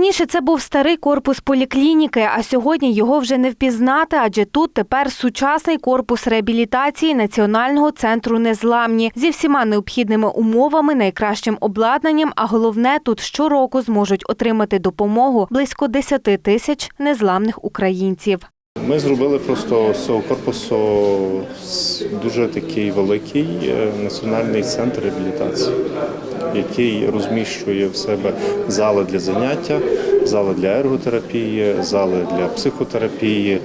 Раніше це був старий корпус поліклініки, а сьогодні його вже не впізнати, адже тут тепер сучасний корпус реабілітації Національного центру незламні зі всіма необхідними умовами, найкращим обладнанням. А головне, тут щороку зможуть отримати допомогу близько 10 тисяч незламних українців. Ми зробили просто з цього корпусу дуже такий великий е, національний центр реабілітації, який розміщує в себе зали для заняття, зали для ерготерапії, зали для психотерапії,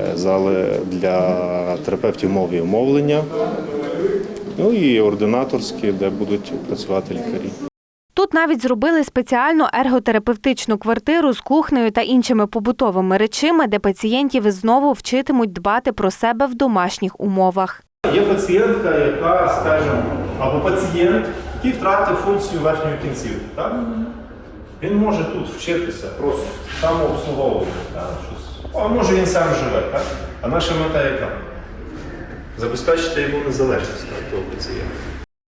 е, зали для терапевтів мови і мовлення, ну і ординаторські, де будуть працювати лікарі. Тут навіть зробили спеціальну ерготерапевтичну квартиру з кухнею та іншими побутовими речима, де пацієнтів знову вчитимуть дбати про себе в домашніх умовах. Є пацієнтка, яка, скажімо, або пацієнт, який втратив функцію верхньої кінцівки. Так? Він може тут вчитися, просто самообслуговувати. Так? Щось. А може він сам живе, так? А наша мета яка? Забезпечити йому незалежність.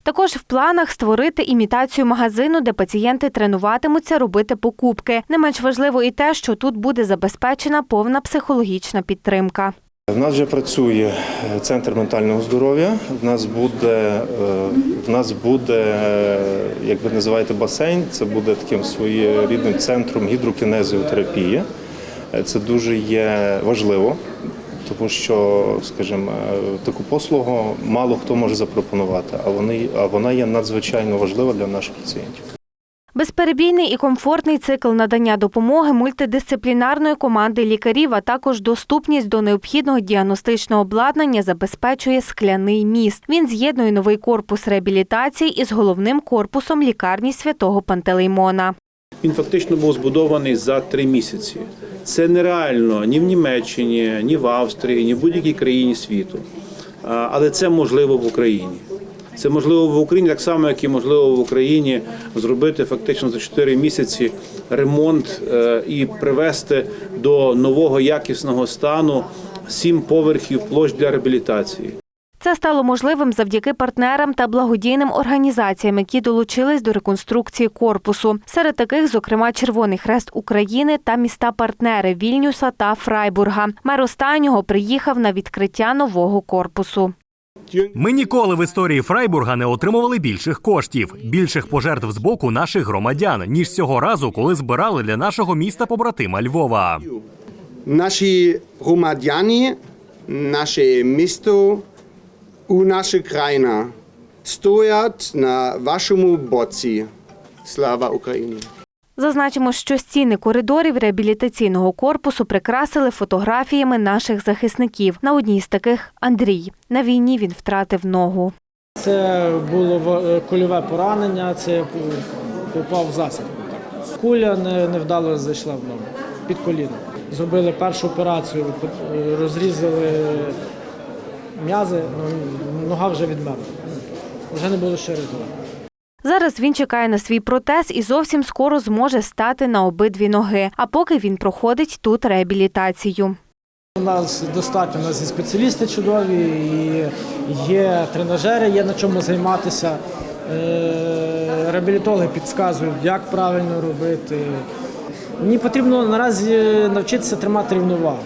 Також в планах створити імітацію магазину, де пацієнти тренуватимуться робити покупки. Не менш важливо і те, що тут буде забезпечена повна психологічна підтримка. В нас вже працює е, центр ментального здоров'я. В нас буде, е, в нас буде, е, як ви називаєте, басейн. Це буде таким своєрідним центром гідрокінезіотерапії. Це дуже є важливо, тому що, скажімо, е, таку послугу мало хто може запропонувати, а вони, а вона є надзвичайно важлива для наших пацієнтів. Безперебійний і комфортний цикл надання допомоги мультидисциплінарної команди лікарів, а також доступність до необхідного діагностичного обладнання забезпечує скляний міст. Він з'єднує новий корпус реабілітації із головним корпусом лікарні святого Пантелеймона. Він фактично був збудований за три місяці. Це нереально ні в Німеччині, ні в Австрії, ні в будь-якій країні світу. Але це можливо в Україні. Це можливо в Україні, так само, як і можливо в Україні зробити фактично за 4 місяці ремонт е, і привести до нового якісного стану сім поверхів площ для реабілітації. Це стало можливим завдяки партнерам та благодійним організаціям, які долучились до реконструкції корпусу. Серед таких, зокрема, Червоний Хрест України та міста-партнери Вільнюса та Фрайбурга. Мер останнього приїхав на відкриття нового корпусу. Ми ніколи в історії Фрайбурга не отримували більших коштів, більших пожертв з боку наших громадян, ніж цього разу, коли збирали для нашого міста побратима Львова. Наші громадяни, наше місто і наша країна стоять на вашому боці. Слава Україні! Зазначимо, що стіни коридорів реабілітаційного корпусу прикрасили фотографіями наших захисників. На одній з таких Андрій. На війні він втратив ногу. Це було в- кульове поранення, це попав в так. Куля не- невдало зайшла в ногу під коліно. Зробили першу операцію, е, розрізали м'язи, ну, нога вже відмерла. Вже не було що рятувати. Зараз він чекає на свій протез і зовсім скоро зможе стати на обидві ноги. А поки він проходить тут реабілітацію. У нас достатньо, у нас є спеціалісти чудові, і є тренажери, є на чому займатися. Е, Реабілітологи підказують, як правильно робити. Мені потрібно наразі навчитися тримати рівновагу.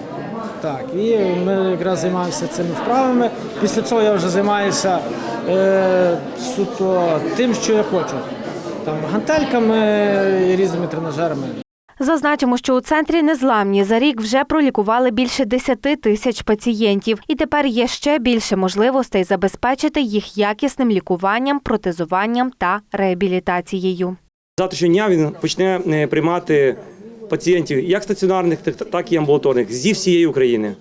Так, і ми якраз займаємося цими вправами. Після цього я вже займаюся е, суто тим, що я хочу. Там гантельками і різними тренажерами. Зазначимо, що у центрі незламні за рік вже пролікували більше 10 тисяч пацієнтів, і тепер є ще більше можливостей забезпечити їх якісним лікуванням, протезуванням та реабілітацією. Завтрашнього дня він почне е, приймати пацієнтів як стаціонарних, так- і амбулаторних зі всієї України.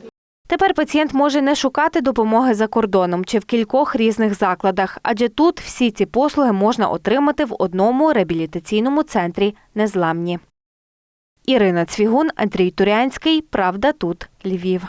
Тепер пацієнт може не шукати допомоги за кордоном чи в кількох різних закладах, адже тут всі ці послуги можна отримати в одному реабілітаційному центрі незламні. Ірина Цвігун, Андрій Турянський. Правда тут Львів.